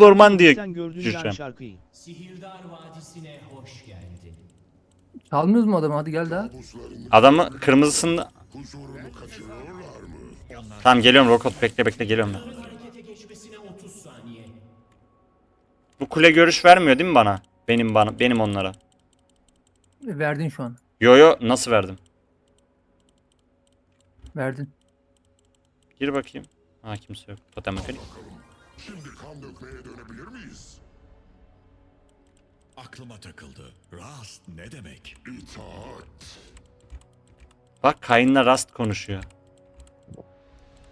Bu orman diye Sen gördün lan düşeceğim. şarkıyı. Sihirdar Vadisi'ne hoş geldin. Çalmıyoruz mu adamı? Hadi gel daha. Adamı kırmızısında... Tamam geliyorum Rokot bekle bekle geliyorum ben. Harekete geçmesine 30 saniye. Bu kule görüş vermiyor değil mi bana? Benim bana benim onlara. Verdin şu an. Yo yo nasıl verdim? Verdin. Gir bakayım. Ha kimse yok. Totem mekanik. Şimdi kan dökmeye dönebilir miyiz? Aklıma takıldı. Rast ne demek? İtaat. Bak Kayn'la Rast konuşuyor.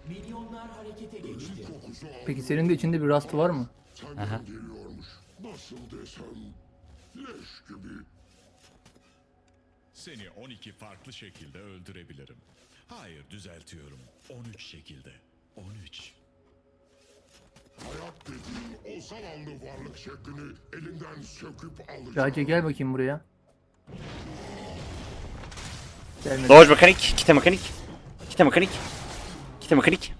Milyonlar harekete geçti. Peki senin de içinde bir rastı var mı? Senden Aha. geliyormuş. Nasıl desem. Leş gibi. Seni 12 farklı şekilde öldürebilirim. Hayır düzeltiyorum. 13 şekilde. 13. Hayat dediğin o zavallı varlık şeklini elinden söküp alacağım. Raci gel bakayım buraya. Gelmedi. Dodge mekanik, kite mekanik. Kite mekanik. Kite mekanik.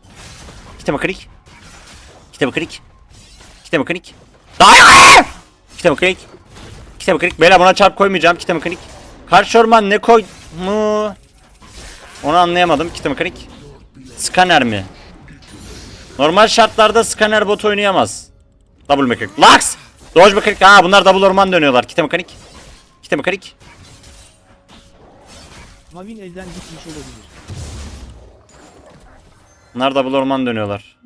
Kite mekanik. Kite mekanik. Kite mekanik. Daha Kite mekanik. Kite mekanik. Beyler buna çarp koymayacağım. Kite mekanik. Karşı orman ne koy mu? Onu anlayamadım. Kite mekanik. Scanner mi? Normal şartlarda scanner bot oynayamaz. Double mekanik. Lux! Dodge mekanik. Ha bunlar double orman dönüyorlar. Kite mekanik. Kite mekanik. Mavin elden gitmiş olabilir. Bunlar double orman dönüyorlar.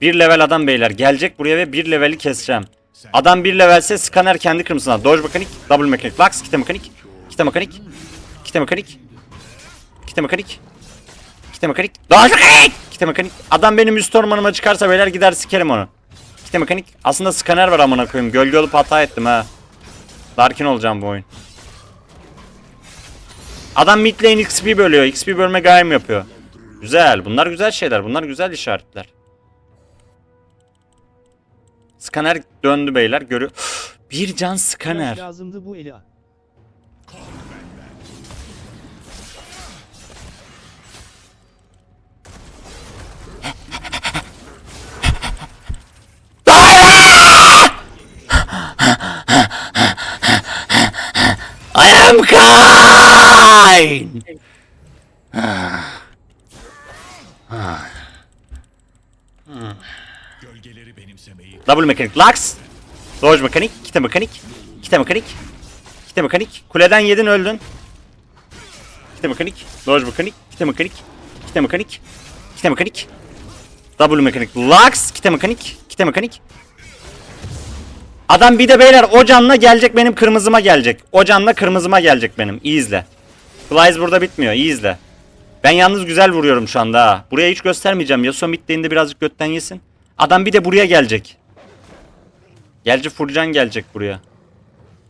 Bir level adam beyler. Gelecek buraya ve bir leveli keseceğim. Adam bir levelse scanner kendi kırmızısına. Dodge mekanik, double mekanik, lux, kite mekanik, kite mekanik, kite mekanik, kite mekanik, kite mekanik, dodge mekanik, kite mekanik. Adam benim üst ormanıma çıkarsa beyler gider sikerim onu. Kite mekanik. Aslında scanner var amına koyayım. Gölge olup hata ettim ha. Darkin olacağım bu oyun. Adam mid lane XP bölüyor. XP bölme gayrım yapıyor. Güzel. Bunlar güzel şeyler. Bunlar güzel işaretler. Skaner döndü beyler. Görüyor. Bir can skaner. lazımdı bu ele. Am kind. Gölgeleri benimsemeyi Double mekanik. Lux. Dodge mekanik. Kite mekanik. Kite mekanik. Kite mekanik. Kuleden yedin öldün. Kite mekanik. Dodge mekanik. Kite mekanik. Kite mekanik. Kite mekanik. Double mekanik. Lux. Kite mekanik. Kite mekanik. Adam bir de beyler o canla gelecek benim kırmızıma gelecek. O canla kırmızıma gelecek benim. İyi izle. Flies burada bitmiyor. İyi izle. Ben yalnız güzel vuruyorum şu anda ha. Buraya hiç göstermeyeceğim. Yasuo midlane'de birazcık götten yesin. Adam bir de buraya gelecek. Gelci Furcan gelecek buraya.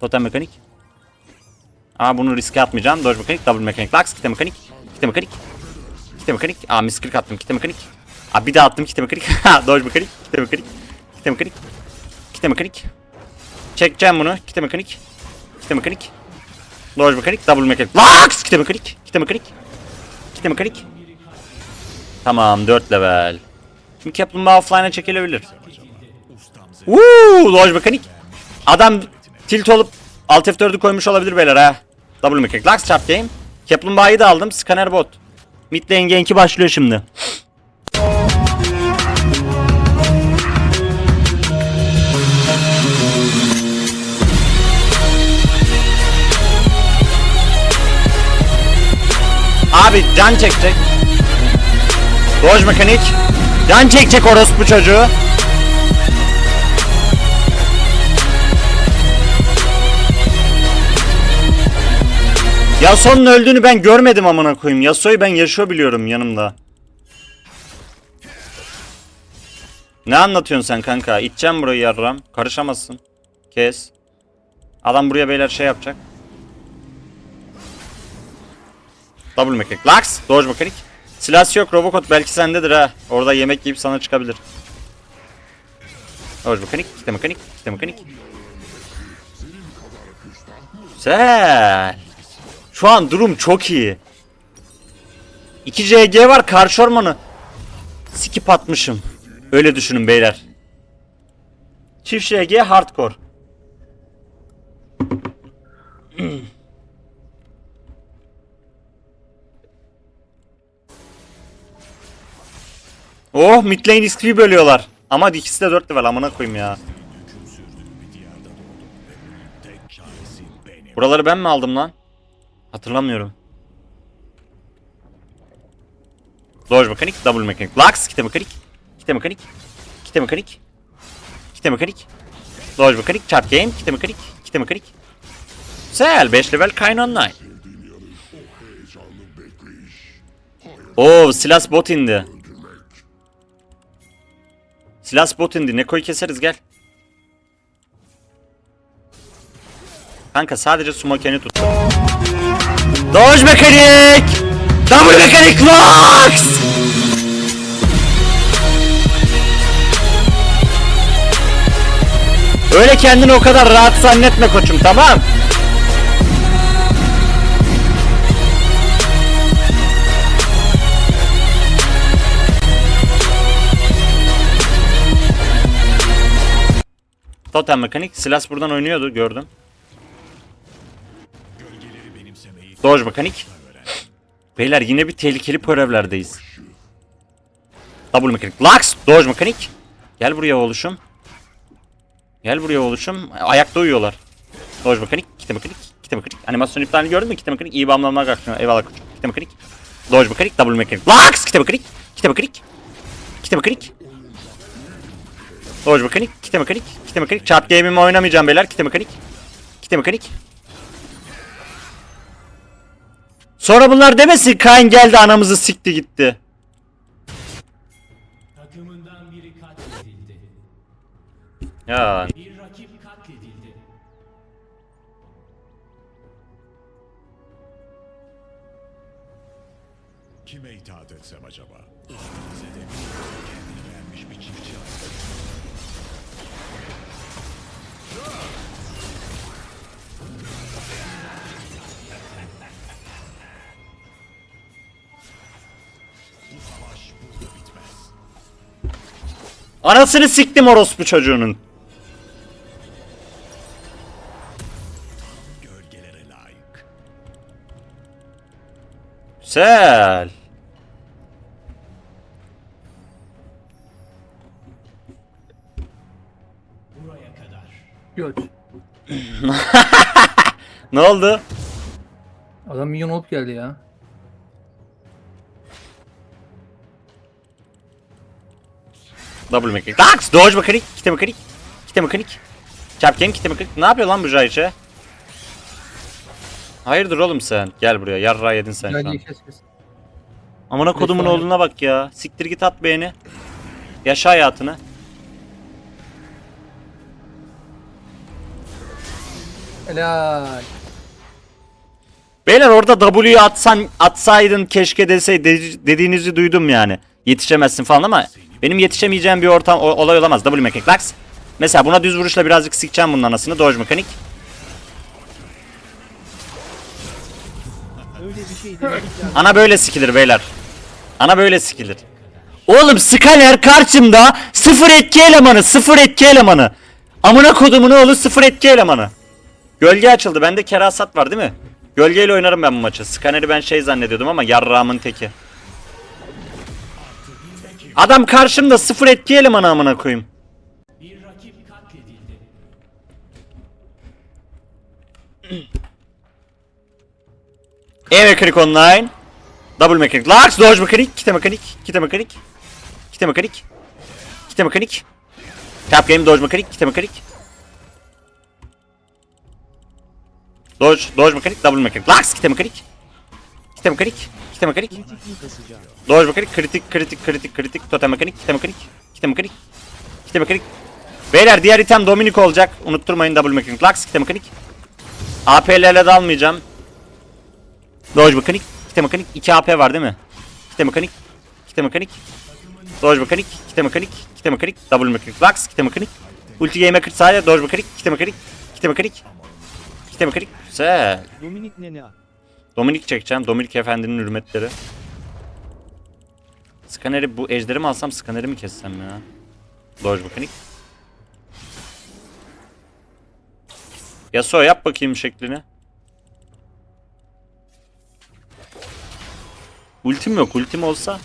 Totem mekanik. Ama bunu riske atmayacağım. Dodge mekanik, double mekanik, lux, kite mekanik, kite mekanik, kite mekanik. Aa misklik attım, kite mekanik. Aa bir daha attım kite mekanik. Dodge mekanik, kite mekanik, kite mekanik, kite mekanik. Çekeceğim bunu, kite mekanik, kite mekanik. Dodge mekanik, double mekanik, lux, kite mekanik, kite mekanik, kite mekanik. Tamam 4 level. Şimdi kaplumbağa offline'a çekilebilir. Woo! Dodge mekanik. Adam tilt olup Alt F4'ü koymuş olabilir beyler ha. Double mekanik. Lux chop game. Kaplumbağayı da aldım. Scanner bot. Mid lane gank'i başlıyor şimdi. Abi can çekecek. Dodge mekanik. Can çekecek orospu çocuğu. Yasuo'nun öldüğünü ben görmedim amına koyayım. Yasuo'yu ben yaşıyor biliyorum yanımda. Ne anlatıyorsun sen kanka? İteceğim burayı yarram. Karışamazsın. Kes. Adam buraya beyler şey yapacak. Double mekanik. Lux. Dodge mekanik. Silahsı yok. Robocop belki sendedir ha. Orada yemek yiyip sana çıkabilir. Dodge mekanik. Kite mekanik. Kite mekanik. Güzel. Şu an durum çok iyi. 2 CG var karşı ormanı. Skip atmışım. Öyle düşünün beyler. Çift şg hardcore. oh mid lane bölüyorlar. Ama ikisi de 4 level amına koyayım ya. Buraları ben mi aldım lan? Hatırlamıyorum. Dodge mekanik, double mekanik. Lux, kite mekanik. Kite mekanik. Kite mekanik. Kite mekanik. Dodge mekanik, chart game, kite mekanik. Kite mekanik. Güzel, 5 level Kayn Online. Oo, Silas bot indi. Silas bot indi. Neko'yu keseriz gel. Kanka sadece Smoken'i tut. Dodge mekanik! Double mekanik Lux! Öyle kendini o kadar rahat zannetme koçum tamam? Totem mekanik. Silas buradan oynuyordu gördüm. Dodge mekanik. Beyler yine bir tehlikeli görevlerdeyiz. Double mekanik. Lux. Dodge mekanik. Gel buraya oluşum. Gel buraya oluşum. Ayakta uyuyorlar. Dodge mekanik. Kite mekanik. Kite mekanik. Animasyon iptalini gördün mü? Kite mekanik. iyi bağımlanma kalkıyor. Eyvallah koçum. Kite mekanik. Dodge mekanik. Double mekanik. Lux. Kite mekanik. Kite mekanik. Kite mekanik. Dodge mekanik. Kite mekanik. Kite mekanik. Chart game'imi oynamayacağım beyler. Kite mekanik. Kite mekanik. Sonra bunlar demesin Kain geldi anamızı sikti gitti. Takımından biri katledildi. Ya Bir rakip katledildi. kime itaat etsem acaba? Üstünüze de bir kendini beğenmiş bir çiftçi var. Anasını siktim orospu çocuğunun. Gölgelere layık. Güzel. Göç. Ne oldu? Adam milyon olup geldi ya. Double mekanik. Dax! Dodge mekanik. Kite mekanik. Kite mekanik. Game kite mekanik. Ne yapıyor lan bu Jaiç'e? Hayırdır oğlum sen? Gel buraya. Yarra yedin sen şu Gel an. kes kes. Amına kodumun oğluna bak ya. Siktir git at beğeni. Yaşa hayatını. Helal. Beyler orada W'yu atsan atsaydın keşke dese de- dediğinizi duydum yani. Yetişemezsin falan ama benim yetişemeyeceğim bir ortam o- olay olamaz. W mekanik Lux. Mesela buna düz vuruşla birazcık sikeceğim bunun anasını. Dodge mekanik. Öyle bir şey demedik ya. Ana böyle sikilir beyler. Ana böyle sikilir. Oğlum Scanner karşımda sıfır etki elemanı, sıfır etki elemanı. Amına kodumun oğlu sıfır etki elemanı. Gölge açıldı. Bende kerasat var değil mi? Gölgeyle oynarım ben bu maçı. Scanner'i ben şey zannediyordum ama yarrağımın teki. Adam karşımda sıfır etki elemanı amına koyayım. E mekanik online. Double mekanik. Lux, dodge mekanik. Kite mekanik. Kite mekanik. Kite mekanik. Kite mekanik. Tap game dodge mekanik. Kite mekanik. Dodge, dodge mekanik. Double mekanik. Lux, kite mekanik. Kite mekanik. Kite mekanik. Dodge mekanik. Kritik, kritik, kritik, kritik. Totem mekanik. Kite mekanik. Kite mekanik. Kite mekanik. Beyler diğer item Dominic olacak. Unutturmayın double mekanik. Lux, kite mekanik. AP'lerle dalmayacağım. Dodge mekanik, kite mekanik, 2 AP var değil mi? Kite mekanik, kite mekanik. Dodge mekanik, kite mekanik, kite mekanik, double mekanik, Lux, kite mekanik. Ulti game 40 saniye, dodge mekanik, kite mekanik, kite mekanik. İşte bakın güzel. Dominik ne ne? Dominik çekeceğim. Dominik efendinin hürmetleri. Skaneri bu ejderi mi alsam skaneri mi kessem ya? Dodge mekanik. Yasuo yap bakayım şeklini. Ultim yok. Ultim olsa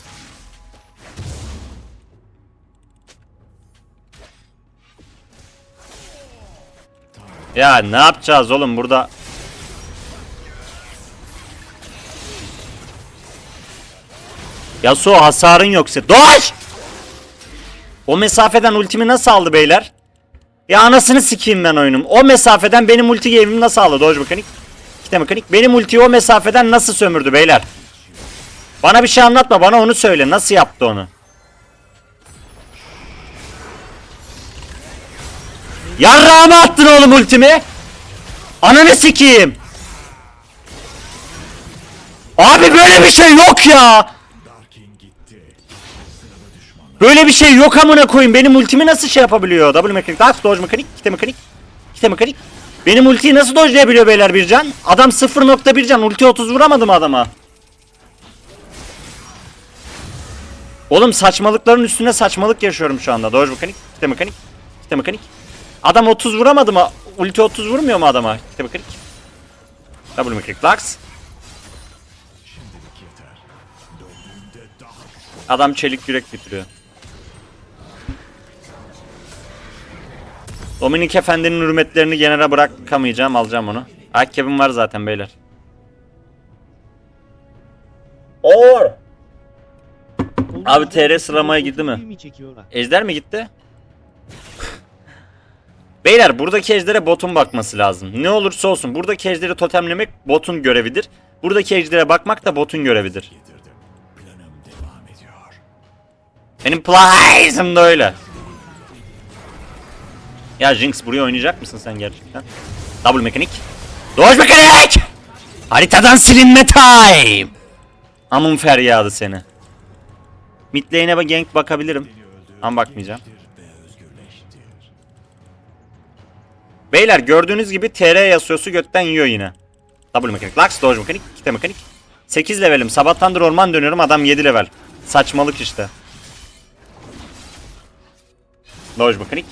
Ya ne yapacağız oğlum burada? Yasuo hasarın yoksa. Doş! O mesafeden ultimi nasıl aldı beyler? Ya anasını sikeyim ben oyunum. O mesafeden benim ulti game'imi nasıl aldı Doge mekanik? İşte mekanik. Benim ultiyi o mesafeden nasıl sömürdü beyler? Bana bir şey anlatma. Bana onu söyle. Nasıl yaptı onu? Yarrağıma attın oğlum ultimi. Ananı sikeyim. Abi böyle bir şey yok ya. Böyle bir şey yok amına koyayım. Benim ultimi nasıl şey yapabiliyor? W mekanik, Dark Dodge mekanik, kite mekanik, kite mekanik. Benim ultiyi nasıl dodge'layabiliyor beyler bir can? Adam 0.1 can. Ulti 30 vuramadım adama. Oğlum saçmalıkların üstüne saçmalık yaşıyorum şu anda. Dodge mekanik, kite mekanik, kite mekanik. Adam 30 vuramadı mı? Ulti 30 vurmuyor mu adama? Kite mekanik. W mekanik, Lux. Şimdilik yeter. Döndüğümde daha Adam çelik yürek bitiriyor. Dominik Efendi'nin hürmetlerini genere bırakamayacağım. Alacağım onu. Ayakkabım var zaten beyler. Or. Abi, TR sıralamaya gitti mi? Mi? Ejder mi gitti? Beyler buradaki ejdere botun bakması lazım. Ne olursa olsun buradaki ejderi totemlemek botun görevidir. Buradaki ejdere bakmak da botun görevidir. Benim playsım da öyle. Ya Jinx buraya oynayacak mısın sen gerçekten? Double mekanik. Doge mekanik! Haritadan silinme time! Amun feryadı seni. Mid lane'e gank bakabilirim. Ama bakmayacağım. Beyler gördüğünüz gibi TR Yasuo'su götten yiyor yine. Double mekanik. Lux, Doge mekanik, kite mekanik. 8 levelim. Sabahtandır orman dönüyorum. Adam 7 level. Saçmalık işte. Doge mekanik.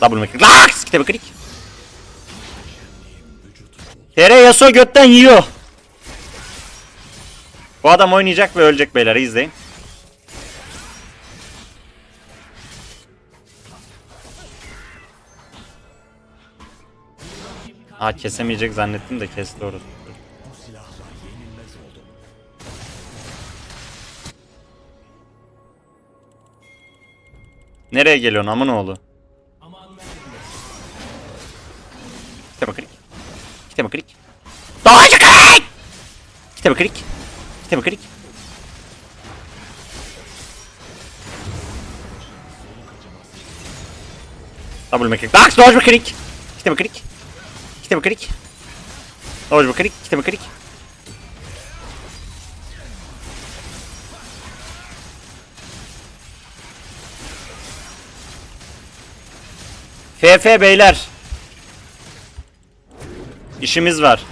Double mekanik. Lux, kite mekanik. TR Yasuo götten yiyor. Bu adam oynayacak ve ölecek beyler. izleyin. Aa kesemeyecek zannettim de kesti orası. Nereye geliyorsun amın oğlu? Kitap klik. Kitap klik. Dağcı klik! Kitap klik. Kitap klik. Double meklik. Dax dodge meklik. Kitap klik. Kitap klik. Dodge meklik. Kitap klik. FF beyler. İşimiz var.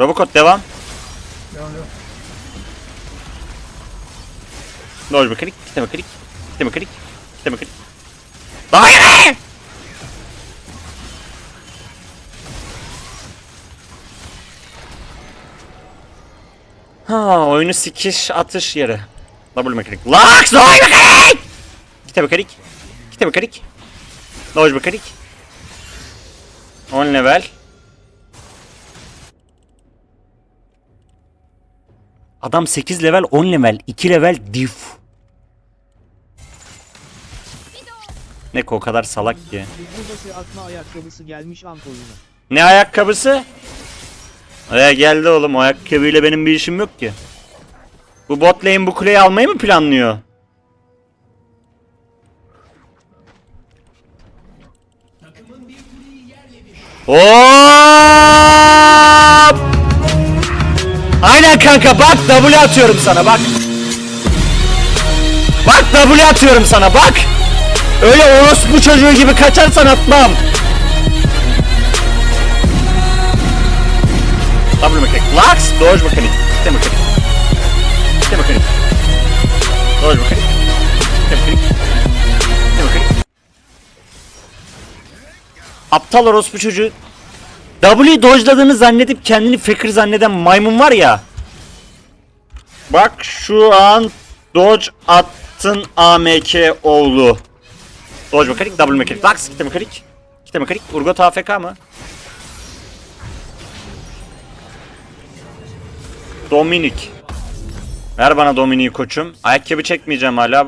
Robocop devam. Devam devam. Dodge mekanik, kite mekanik, kite mekanik, kite mekanik. Ha, oyunu sikiş atış yeri. Double mekanik. Lux Dodge mekanik! Kite mekanik, kite mekanik. Dodge mekanik. 10 level. Adam 8 level, 10 level, 2 level diff. Neko o kadar salak ki. Burası atma ayakkabısı gelmiş ant oyuna. Ne ayakkabısı? Aya geldi oğlum. Ayakkabıyla benim bir işim yok ki. Bu bot lane bu kuleyi almayı mı planlıyor? Hop! Aynen kanka bak W atıyorum sana bak. Bak W atıyorum sana bak. Öyle orospu çocuğu gibi kaçarsan atmam. Lux, Doge mekanik. Kite mekanik. Kite mekanik. Doge mekanik. Kite mekanik. Kite mekanik. aptal orospu çocuğu W dodge'ladığını zannedip kendini fakir zanneden maymun var ya. Bak şu an dodge attın AMK oğlu. Dodge mekanik, double mekanik, Lux, kite mekanik. Kite mekanik, Urgot AFK mı? Dominik. Ver bana Dominik'i koçum. Ayakkabı çekmeyeceğim hala.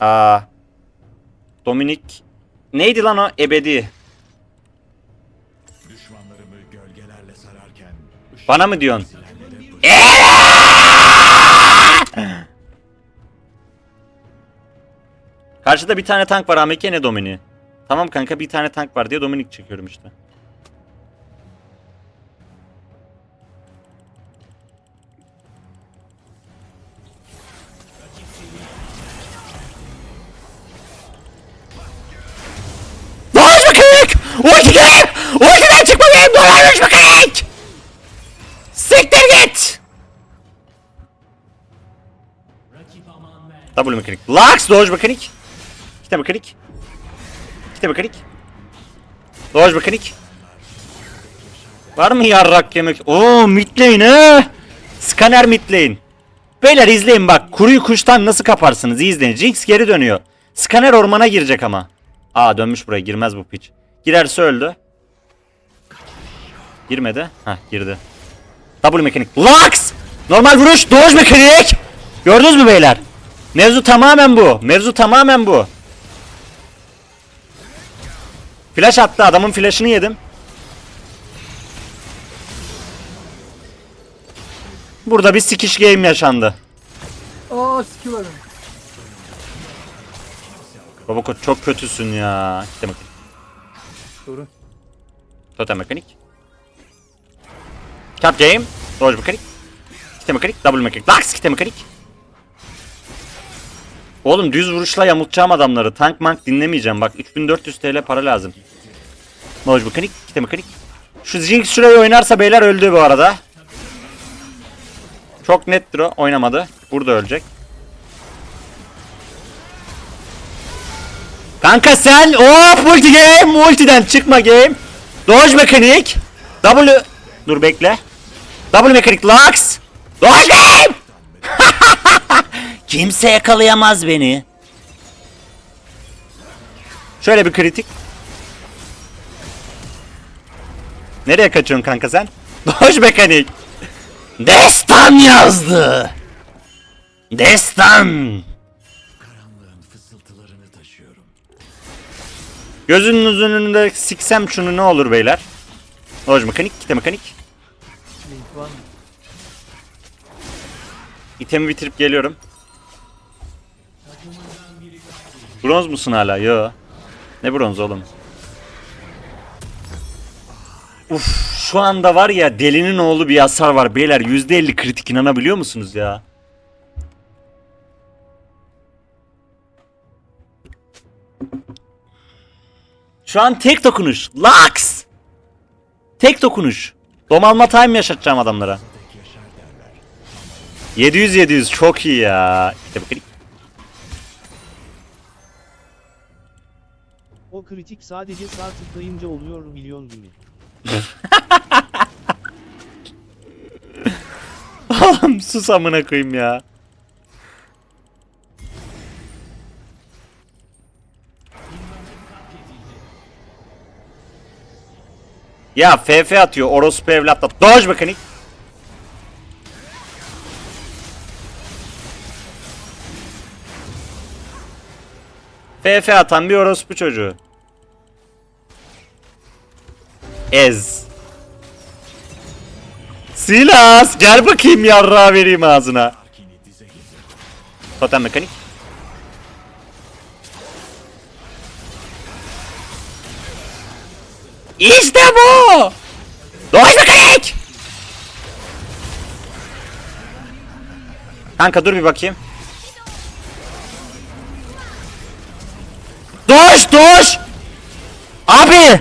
Aa. Dominik. Neydi lan o? Ebedi. Düşmanlarımı gölgelerle sararken Bana mı diyorsun? Karşıda bir tane tank var Ahmet ne Domini. Tamam kanka bir tane tank var diye Dominik çekiyorum işte. Mekanik! Ulti gel! Ultiden çıkma benim dolanmış mekanik! Siktir git! W mekanik. Lux dodge mekanik. Kite mekanik. Kite mekanik. Dodge mekanik. Var mı yarrak yemek? Oo mid lane he. Scanner mid lane. Beyler izleyin bak. Kuruyu kuştan nasıl kaparsınız? İyi izleyin. Jinx geri dönüyor. Scanner ormana girecek ama. Aa dönmüş buraya. Girmez bu piç. Girerse öldü. Girmedi. Hah girdi. W mekanik. Lux! Normal vuruş. Dodge mekanik. Gördünüz mü beyler? Mevzu tamamen bu. Mevzu tamamen bu. Flash attı. Adamın flash'ını yedim. Burada bir sikiş game yaşandı. Aa sikiyorum. Robocop çok kötüsün ya. Mekanik. Doğru. Totem mekanik. Cap game. Dodge mekanik. Kite mekanik. Double mekanik. Lux kite mekanik. Oğlum düz vuruşla yamultacağım adamları. Tank mank dinlemeyeceğim. Bak 3400 TL para lazım. Dodge mekanik. Kite mekanik. Şu Jinx şurayı oynarsa beyler öldü bu arada. Çok nettir o. Oynamadı. Burada ölecek. Kanka sen hop multi game multiden çıkma game. Dodge mekanik. W dur bekle. W mekanik Lux. Dodge game. Kimse yakalayamaz beni. Şöyle bir kritik. Nereye kaçıyorsun kanka sen? Dodge mekanik. Destan yazdı. Destan. Gözünüzün önünde siksem şunu ne olur beyler? Dodge mekanik, kite mekanik. İtemi bitirip geliyorum. Bronz musun hala? Yo. Ne bronz oğlum? Uf, şu anda var ya delinin oğlu bir hasar var beyler. %50 kritik inanabiliyor musunuz ya? Şu an tek dokunuş. Lux! Tek dokunuş. Domalma time yaşatacağım adamlara. 700 700 çok iyi ya. İşte bakın. O kritik sadece sağ tıklayınca oluyor milyon gibi. Oğlum sus amına koyayım ya. Ya FF atıyor orospu evlatla. Dodge mekanik. FF atan bir orospu çocuğu. Ez. Silas gel bakayım yarrağı vereyim ağzına. Totem mekanik. İşte bu. Doğaç mekanik. Kanka dur bir bakayım. Doğuş doğuş. Abi.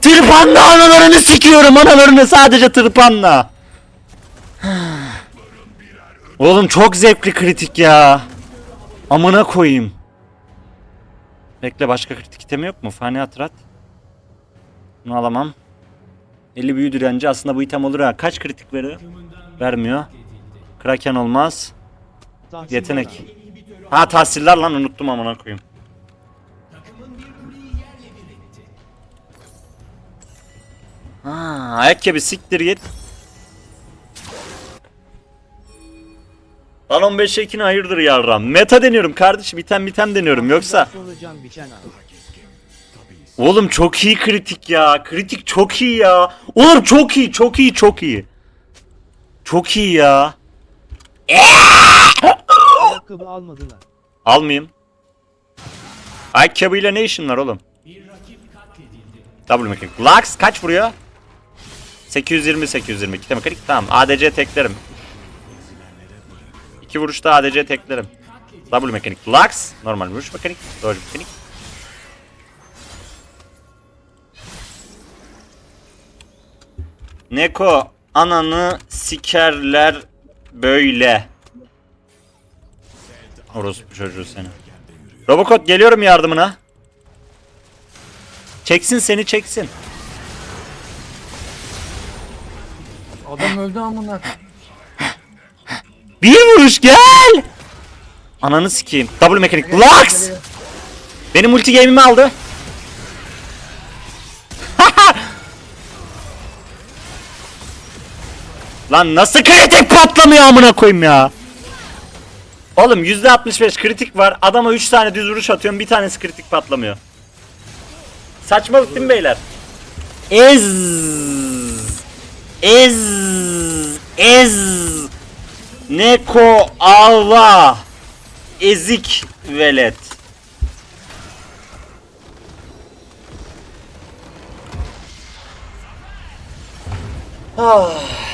Tırpanla analarını sikiyorum analarını sadece tırpanla. Oğlum çok zevkli kritik ya. Amına koyayım. Bekle başka kritik itemi yok mu? Fani hatrat. Bunu alamam. 50 büyü direnci aslında bu item olur ha. Kaç kritik veriyor? Vermiyor. Kraken olmaz. Yetenek. Ha tahsiller lan unuttum amına koyayım. Ha, ayakkabı siktir git. Lan 15 Ekin hayırdır yarram. Meta deniyorum kardeşim. item item deniyorum yoksa. Can biçen abi. Oğlum çok iyi kritik ya. Kritik çok iyi ya. Oğlum çok iyi, çok iyi, çok iyi. Çok iyi ya. Ayakkabı almadılar. Almayayım. Ayakkabıyla ne işin var oğlum? Double mekanik. Lux kaç vuruyor? 820 820. İki de mekanik. Tamam. ADC teklerim. İki vuruşta ADC teklerim. Double mekanik. Lux. Normal vuruş mekanik. Dodge mekanik. Neko ananı sikerler böyle. Orospu çocuğu seni. Robocop geliyorum yardımına. Çeksin seni çeksin. Adam öldü amına. Bir vuruş gel. Ananı sikeyim. Double mekanik. Lux. Benim multi game'imi aldı. Lan nasıl kritik patlamıyor amına koyayım ya. Oğlum %65 kritik var. Adama 3 tane düz vuruş atıyorum. Bir tanesi kritik patlamıyor. Saçmalık değil mi beyler? Ez. Ez. Ez. Neko Ava. Ezik velet. Ah.